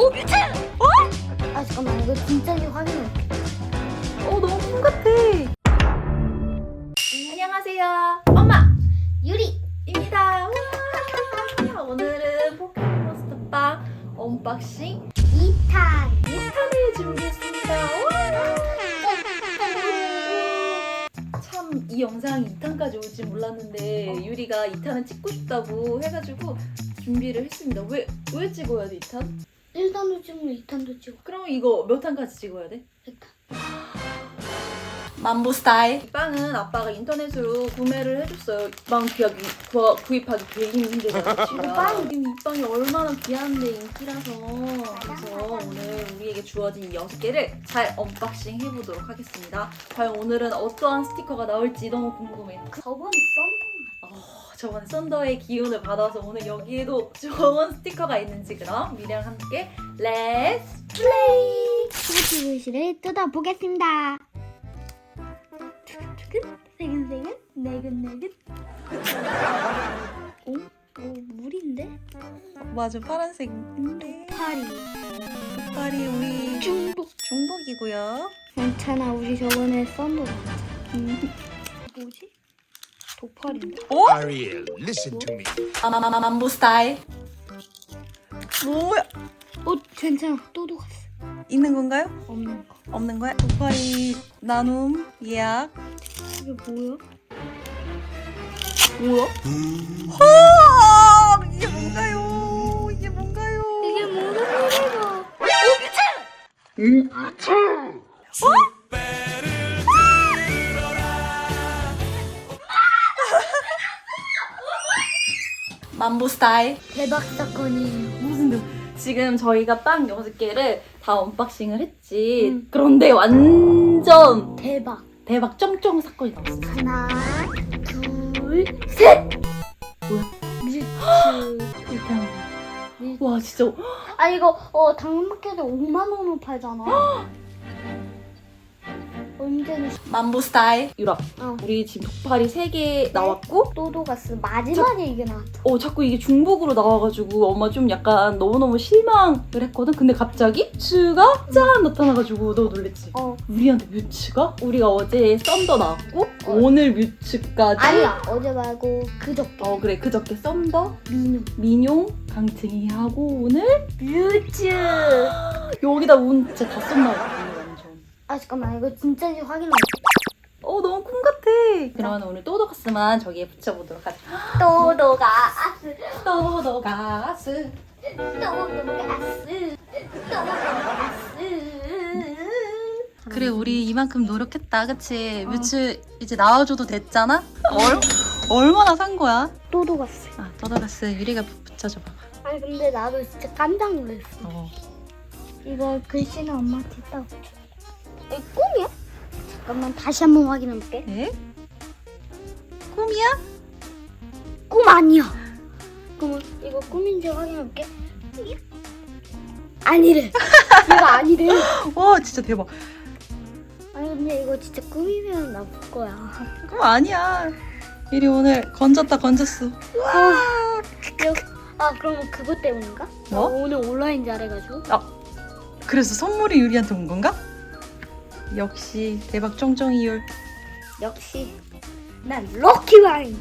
오 미친! 어? 아 잠깐만 이거 진짜인지 확인해. 어 너무 품 같아. 안녕하세요. 엄마 유리 입니다. 와! 오늘은 포켓몬스터빵 언박싱 2탄. 2탄을 준비했습니다. 와! 참 이 영상이 2탄까지 올지 몰랐는데 유리가 2탄을 찍고 싶다고 해가지고 준비를 했습니다. 왜, 왜 찍어야 돼 2탄? 1탄도 찍고 2탄도 찍고 그럼 이거 몇 탄까지 찍어야 돼? 100탄. 만보 스타일. 이 빵은 아빠가 인터넷으로 구매를 해줬어요. 빵 구하기, 구, 구입하기 되게 힘들잖아. 이거 빵. 지금 이 빵이 얼마나 귀한데 인기라서. 그래서 오늘 우리에게 주어진 이 6개를 잘 언박싱 해보도록 하겠습니다. 과연 오늘은 어떠한 스티커가 나올지 너무 궁금해. 저번에 썬 어, 저번에 썬더의 기운을 받아서 오늘 여기에도 좋은 스티커가 있는지 그럼 미래랑 함께 렛츠 플레이! 스티커실을 뜯어보겠습니다. 두근두근, 세근세근, 네근네근. 오? 오, 물인데? 맞아 파란색 파리. 파리 우리 중복. 중복이고요. 괜찮아, 우리 저번에 썬도 음. 뭐지? 도파리인데? 오? Ariel, listen to me. 마마마마만보 스타일. 뭐야? 어, 괜찮아. 또 녹았어. 있는 건가요? 없는 거. 없는 거야? 도파리 나눔 예약. 이게 뭐야? 뭐야? 와 이게 뭔가요? 이게 뭔가요? 이게 무슨 일이고? 만보 스타일. 대박 사건이에요. 무슨 일? 지금 저희가 빵 6개를 다 언박싱을 했지. 음. 그런데 완전 대박. 대박 쩡쩡 사건이 나왔어. 하나, 둘, 셋. 뭐야? 뮤츠. 일단 뮤츠. 와 진짜 아 이거 어 당근마켓에 5만 원으로 팔잖아. 만보 스타일. 유라. 어. 우리 지금 독파리 3개 나왔고 또도가스 마지막에 이게 나왔다. 어 자꾸 이게 중복으로 나와가지고 엄마 좀 약간 너무너무 실망을 했거든 근데 갑자기 뮤츠가 짠 나타나가지고 너 놀랬지? 어 우리한테 뮤츠가? 우리가 어제 썬더 나왔고 어. 오늘 뮤츠까지 아니야 어제 말고 그저께 어 그래 그저께 썬더 민우 민용 강등이하고 오늘 뮤츠. 여기다 운 진짜 다 썼나 봐 아 잠깐만 이거 진짜인지 확인해. 어 너무 콩 같아 그러면 오늘 또도가스만 저기에 붙여보도록 하자 또도가스. 또도가스 또도가스. 또도가스. 그래 우리 이만큼 노력했다 그치 뮤츠 이제 나와줘도 됐잖아 얼, 얼마나 산 거야 또도가스. 아 떠다가스 유리가 부- 붙여줘 봐봐 아니 근데 나도 진짜 깜짝 놀랐어. 어. 이거 글씨는 엄마한테 했다고. 이거 꿈이야? 잠깐만 다시 한번 확인해 볼게. 에? 꿈이야? 꿈 아니야. 그러면 이거 꿈인지 확인해 볼게. 아니래. 이거 아니래. 와 진짜 대박 아니 근데 이거 진짜 꿈이면 나쁠 거야. 꿈 아니야 유리 오늘 건졌다 건졌어 아, 아 그러면 그것 때문인가? 뭐? 나 오늘 온라인 잘해가지고. 그래서 선물이 유리한테 온 건가? 역시 대박 쫑쫑이율. 역시 난 럭키와인.